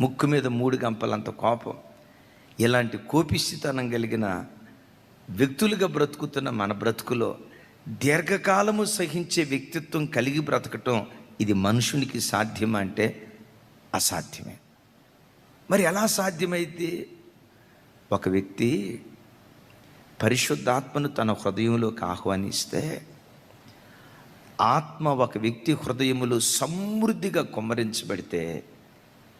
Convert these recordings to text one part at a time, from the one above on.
ముక్కు మీద మూడు గంపలంత కోపం. ఇలాంటి కోపిష్టితనం కలిగిన వ్యక్తులుగా బ్రతుకుతున్న మన బ్రతుకులో దీర్ఘకాలము సహించే వ్యక్తిత్వం కలిగి బ్రతకటం ఇది మనుషునికి సాధ్యమా అంటే అసాధ్యమే. మరి ఎలా సాధ్యమైతే? ఒక వ్యక్తి పరిశుద్ధాత్మను తన హృదయంలోకి ఆహ్వానిస్తే ఆత్మ ఒక వ్యక్తి హృదయములో సమృద్ధిగా కుమ్మరించబడితే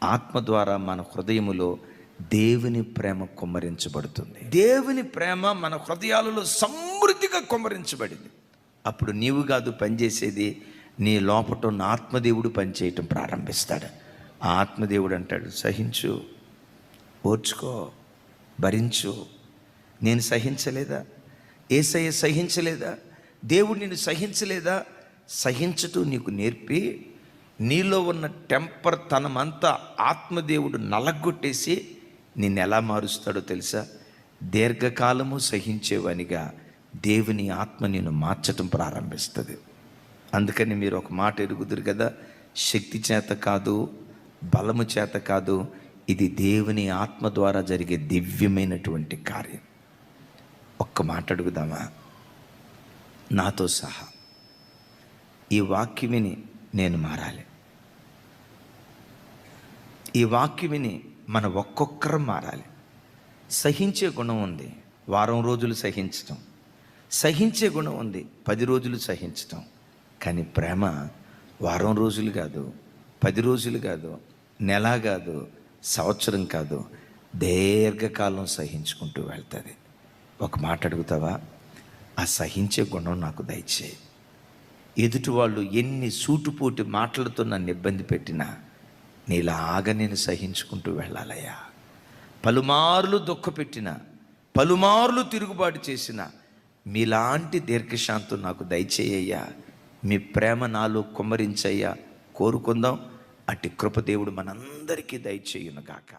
ఆత్మ ద్వారా మన హృదయములో దేవుని ప్రేమ కుమ్మరించబడుతుంది. దేవుని ప్రేమ మన హృదయాలలో సమృద్ధిగా కుమ్మరించబడింది. అప్పుడు నీవు కాదు పనిచేసేది నీ లోపట ఉన్న ఆత్మదేవుడు పనిచేయటం ప్రారంభిస్తాడు. ఆ ఆత్మదేవుడు అంటాడు సహించు ఓర్చుకో భరించు. నేను సహించలేదా? ఏసయ్య సహించలేదా? దేవుడు నిన్ను సహించలేదా? సహించుతూ నీకు నేర్పి నీలో ఉన్న టెంపర్ తనమంతా ఆత్మదేవుడు నలగొట్టేసి నిన్ను ఎలా మారుస్తాడో తెలుసా? దీర్ఘకాలము సహించేవానిగా దేవుని ఆత్మ నిన్ను మార్చటం ప్రారంభిస్తుంది. అందుకని మీరు ఒక మాట ఎరుగుదురు కదా? శక్తి చేత కాదు బలము చేత కాదు ఇది దేవుని ఆత్మ ద్వారా జరిగే దివ్యమైనటువంటి కార్యం. ఒక్క మాట అడుగుదామా? నాతో సహా. ఈ వాక్యం విని నేను మారాలి. ఈ వాక్యం విని మన ఒక్కొక్కరం మారాలి. సహించే గుణం ఉంది వారం రోజులు సహించటం. సహించే గుణం ఉంది పది రోజులు సహించటం. కానీ ప్రేమ వారం రోజులు కాదు పది రోజులు కాదు నెల కాదు సంవత్సరం కాదు దీర్ఘకాలం సహించుకుంటూ వెళ్తుంది. ఒక మాట అడుగుతావా? ఆ సహించే గుణం నాకు దయచేయి. ఎదుటి వాళ్ళు ఎన్ని సూటుపోటు మాటలతో నన్ను ఇబ్బంది పెట్టినా నీలాగా నేను సహించుకుంటూ వెళ్ళాలయ్యా. పలుమార్లు దుఃఖపెట్టిన పలుమార్లు తిరుగుబాటు చేసిన మీలాంటి దీర్ఘశాంతం నాకు దయచేయ్యా మీ ప్రేమ నాలో కుమ్మరించయ్యా. కోరుకుందాం. అట్టి కృపదేవుడు మనందరికీ దయచేయునుగాక.